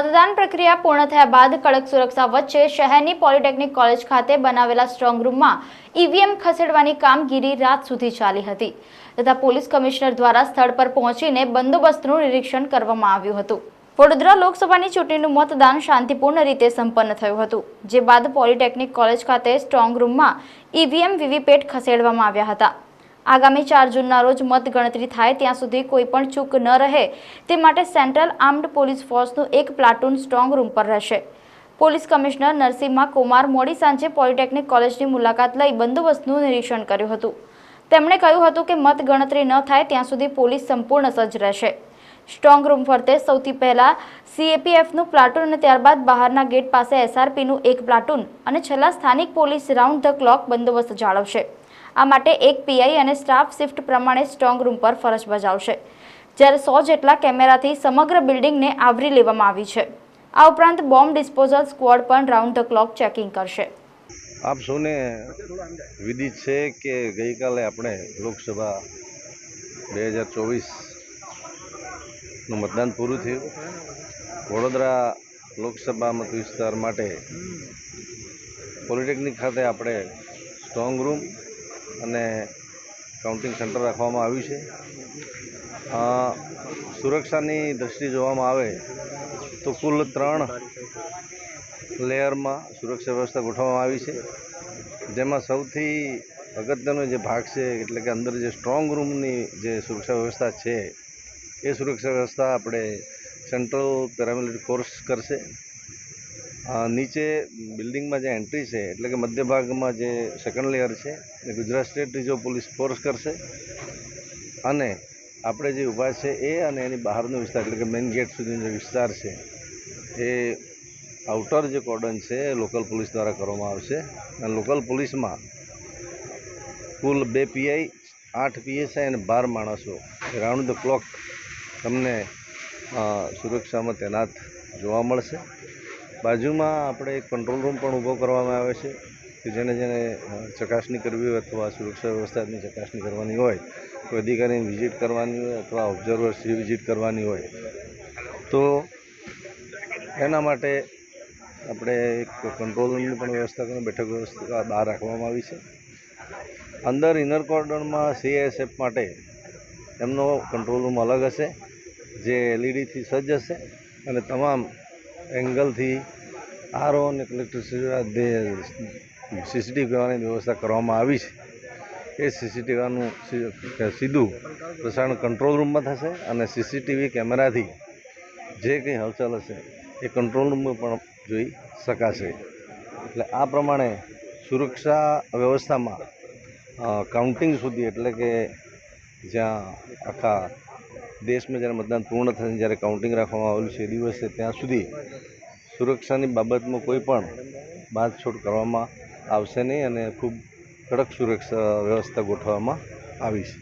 મતદાન પ્રક્રિયા પૂર્ણ થયા બાદ કડક સુરક્ષા વચ્ચે શહેરની પોલિટેકનિક કોલેજ ખાતે બનાવેલા સ્ટ્રોંગ રૂમમાં ઈવીએમ ખસેડવાની કામગીરી રાત સુધી ચાલી હતી તથા પોલીસ કમિશનર દ્વારા સ્થળ પર પહોંચીને બંદોબસ્તનું નિરીક્ષણ કરવામાં આવ્યું હતું. વડોદરા લોકસભાની ચૂંટણીનું મતદાન શાંતિપૂર્ણ રીતે સંપન્ન થયું હતું, જે બાદ પોલિટેકનિક કોલેજ ખાતે સ્ટ્રોંગ રૂમમાં ઈવીએમ વીવીપેટ ખસેડવામાં આવ્યા હતા. આગામી ચાર જૂનના રોજ મતગણતરી થાય ત્યાં સુધી કોઈ પણ ચૂક ન રહે. તે માટે સેન્ટ્રલ આર્મ્ડ પોલીસ ફોર્સનું એક પ્લાટૂન સ્ટ્રોંગ રૂમ પર રહેશે. પોલીસ કમિશનર નરસિંહા કુમાર મોડી સાંજે પોલિટેકનિક કોલેજની મુલાકાત લઈ બંદોબસ્તનું નિરીક્ષણ કર્યું હતું. તેમણે કહ્યું હતું કે મતગણતરી ન થાય ત્યાં સુધી પોલીસ સંપૂર્ણ સજ્જ રહેશે. સ્ટ્રોંગ રૂમ ફરતે સૌથી પહેલાં સીએપીએફનું પ્લાટૂન અને ત્યારબાદ બહારના ગેટ પાસે એસઆરપીનું એક પ્લાટૂન અને છેલ્લા સ્થાનિક પોલીસ રાઉન્ડ ધ ક્લોક બંદોબસ્ત જાળવશે. આ માટે એક પીઆઈ અને સ્ટાફ શિફ્ટ પ્રમાણે સ્ટ્રોંગ રૂમ પર ફરજ બજાવશે. જ્યારે સો જેટલા કેમેરાથી સમગ્ર બિલ્ડિંગને આવરી લેવામાં આવી છે. આ ઉપરાંત બોમ્બ ડિસ્પોઝલ સ્ક્વોડ પણ રાઉન્ડ ધ ક્લોક ચેકિંગ કરશે. આપ સૌને વિદિત છે કે ગઈકાલે આપણે લોકસભા બે હજાર ચોવીસનું મતદાન પૂરું થયું. વડોદરા લોકસભા મત વિસ્તાર માટે પોલિટેકનિક ખાતે આપણે સ્ટ્રોંગ રૂમ અને કાઉન્ટિંગ સેન્ટર રાખવામાં આવ્યું છે. સુરક્ષાની દૃષ્ટિ જોવામાં આવે તો કુલ ત્રણ લેયરમાં સુરક્ષા વ્યવસ્થા ગોઠવવામાં આવી છે. જેમાં સૌથી અગત્યનો જે ભાગ છે, એટલે કે અંદર જે સ્ટ્રોંગ રૂમની જે સુરક્ષા વ્યવસ્થા છે, એ સુરક્ષા વ્યવસ્થા આપણે સેન્ટ્રલ પેરામિલિટરી ફોર્સ કરશે. નીચે બિલ્ડિંગમાં જે એન્ટ્રી છે, એટલે કે મધ્ય ભાગમાં જે સેકન્ડ લેયર છે, એ Gujarat state reserve police force કરશે. અને આપણે જે ઊભા છે એ અને એની બહારનો વિસ્તાર, એટલે કે મેઇન ગેટ સુધીનો વિસ્તાર છે, એ આઉટર જે કોર્ડન છે, એ લોકલ પોલીસ દ્વારા કરવામાં આવશે. અને લોકલ પોલીસમાં કુલ બે પીઆઈ આઠ પીએસઆઈ અને બાર માણસો. રાઉન્ડ ધ ક્લોક તમને સુરક્ષામાં તૈનાત જોવા મળશે. બાજુમાં આપણે એક કંટ્રોલ રૂમ પણ ઊભો કરવામાં આવે છે, કે જેને જેને ચકાસણી કરવી હોય અથવા સુરક્ષા વ્યવસ્થાની ચકાસણી કરવાની હોય, કોઈ અધિકારીની વિઝિટ કરવાની હોય અથવા ઓબ્ઝર્વર્સની વિઝિટ કરવાની હોય. તો એના માટે આપણે એક કંટ્રોલ રૂમની પણ વ્યવસ્થા કરીને બેઠક વ્યવસ્થા બહાર રાખવામાં આવી છે. અંદર ઇનર કોર્ડરમાં સીએસએફ માટે એમનો કંટ્રોલ રૂમ અલગ હશે, જે એલઈડીથી સજ્જ હશે અને તમામ એંગલથી આરઓ અને કલેક્ટર સીસીટીવી કહેવાની વ્યવસ્થા કરવામાં આવી છે. એ સીસીટીવીનું સીધું પ્રસારણ કંટ્રોલ રૂમમાં થશે અને સીસીટીવી કેમેરાથી જે કંઈ હલચલ હશે એ કંટ્રોલ રૂમમાં પણ જોઈ શકાશે. એટલે આ પ્રમાણે સુરક્ષા વ્યવસ્થામાં કાઉન્ટિંગ સુધી એટલે કે જ્યાં આખા દેશમાં જ્યારે મતદાન પૂર્ણ થશે જ્યારે કાઉન્ટિંગ રાખવામાં આવેલું છે એ દિવસે ત્યાં સુધી સુરક્ષાની બાબતમાં કોઈ પણ બાંધછોડ કરવામાં આવશે નહીં અને ખૂબ કડક સુરક્ષા વ્યવસ્થા ગોઠવવામાં આવી છે.